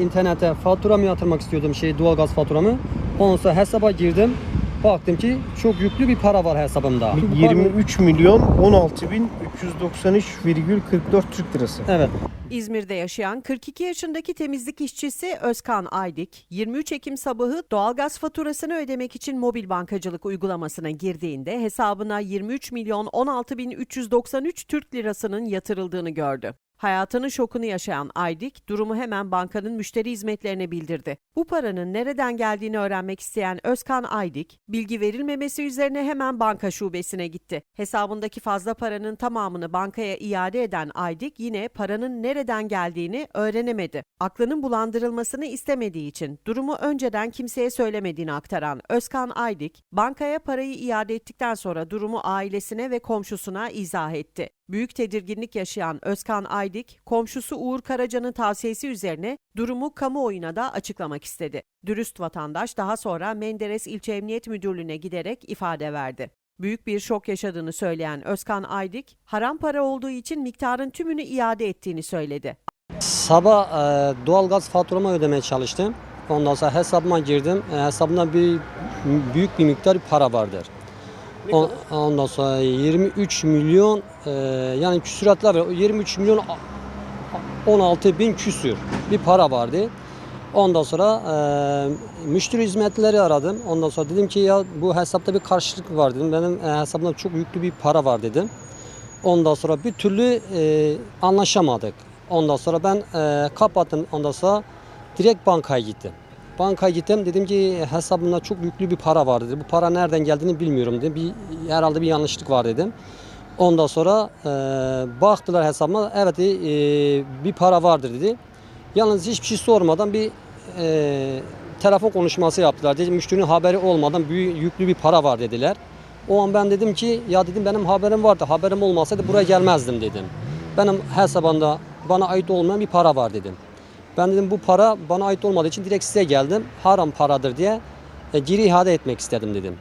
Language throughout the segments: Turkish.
İnternete faturamı yatırmak istiyordum şey doğalgaz faturamı. Ondan sonra hesaba girdim. Baktım ki çok yüklü bir para var hesabımda. Bu para- 23 milyon 16 bin 393,44 Türk lirası. Evet. İzmir'de yaşayan 42 yaşındaki temizlik işçisi Özkan Aydik, 23 Ekim sabahı doğalgaz faturasını ödemek için mobil bankacılık uygulamasına girdiğinde hesabına 23 milyon 16 bin 393 Türk lirasının yatırıldığını gördü. Hayatının şokunu yaşayan Aydik, durumu hemen bankanın müşteri hizmetlerine bildirdi. Bu paranın nereden geldiğini öğrenmek isteyen Özkan Aydik, bilgi verilmemesi üzerine hemen banka şubesine gitti. Hesabındaki fazla paranın tamamını bankaya iade eden Aydik yine paranın nereden geldiğini öğrenemedi. Aklının bulandırılmasını istemediği için durumu önceden kimseye söylemediğini aktaran Özkan Aydik, bankaya parayı iade ettikten sonra durumu ailesine ve komşusuna izah etti. Büyük tedirginlik yaşayan Özkan Aydik, komşusu Uğur Karaca'nın tavsiyesi üzerine durumu kamuoyuna da açıklamak istedi. Dürüst vatandaş daha sonra Menderes İlçe Emniyet Müdürlüğü'ne giderek ifade verdi. Büyük bir şok yaşadığını söyleyen Özkan Aydik, haram para olduğu için miktarın tümünü iade ettiğini söyledi. Sabah e, doğalgaz faturamı ödemeye çalıştım. Ondan sonra hesabıma girdim. E, hesabımda bir büyük bir miktar para vardır. O- ondan sonra 23 milyon e, yani küsuratlar var. 23 milyon a- 16 bin küsür bir para vardı. Ondan sonra e, müşteri hizmetleri aradım. Ondan sonra dedim ki ya bu hesapta bir karşılık var dedim. Benim e, hesabımda çok yüklü bir para var dedim. Ondan sonra bir türlü e, anlaşamadık. Ondan sonra ben e, kapattım. Ondan sonra direkt bankaya gittim. Bankaya gittim. Dedim ki hesabımda çok yüklü bir para var dedi. Bu para nereden geldiğini bilmiyorum dedim. Bir, herhalde bir yanlışlık var dedim. Ondan sonra e, baktılar hesabıma. Evet e, bir para vardır dedi. Yalnız hiçbir şey sormadan bir e, telefon konuşması yaptılar. Dedi, müşterinin haberi olmadan büyük yüklü bir para var dediler. O an ben dedim ki ya dedim benim haberim vardı. Haberim olmasaydı buraya gelmezdim dedim. Benim hesabımda bana ait olmayan bir para var dedim. Ben dedim bu para bana ait olmadığı için direkt size geldim. Haram paradır diye e, geri iade etmek istedim dedim.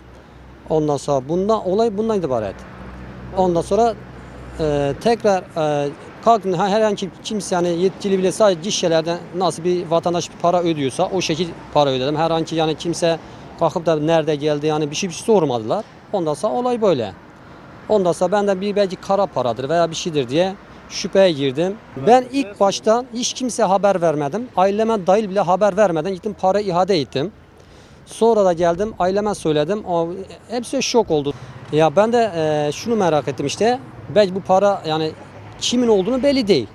Ondan sonra bundan olay bundan ibaret. Ondan sonra e, tekrar e, kalkın ha- herhangi kimse yani yetkili bile sadece gişelerde nasıl bir vatandaş para ödüyorsa o şekil para ödedim. Herhangi yani kimse kalkıp da nerede geldi yani bir şey, bir şey sormadılar. Ondan sonra olay böyle. Ondan sonra ben de bir belki kara paradır veya bir şeydir diye şüpheye girdim. Ben ilk başta hiç kimseye haber vermedim. Aileme dahil bile haber vermeden gittim para iade ettim. Sonra da geldim aileme söyledim. O, hepsi şok oldu. Ya ben de e, şunu merak ettim işte. Belki bu para yani kimin olduğunu belli değil.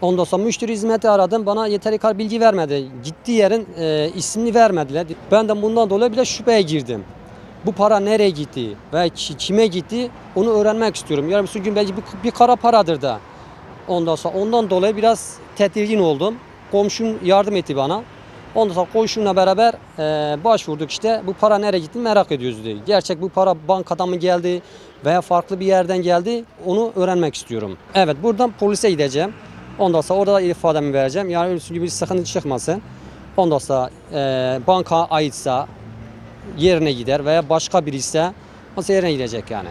Ondan sonra müşteri hizmeti aradım. Bana yeteri kadar bilgi vermedi. Gittiği yerin e, ismini vermediler. Ben de bundan dolayı bile şüpheye girdim. Bu para nereye gitti ve ki- kime gitti onu öğrenmek istiyorum. Bir gün belki bir, bir kara paradır da. Ondan sonra ondan dolayı biraz tedirgin oldum. Komşum yardım etti bana. Ondan sonra komşumla beraber e, başvurduk işte bu para nereye gitti merak ediyoruz dedi. Gerçek bu para bankadan mı geldi veya farklı bir yerden geldi onu öğrenmek istiyorum. Evet buradan polise gideceğim. Ondan sonra orada da ifademi vereceğim. Yani öyle gibi bir sıkıntı çıkmasın. Ondan sonra e, banka aitse yerine gider veya başka biri ise o yerine gidecek yani.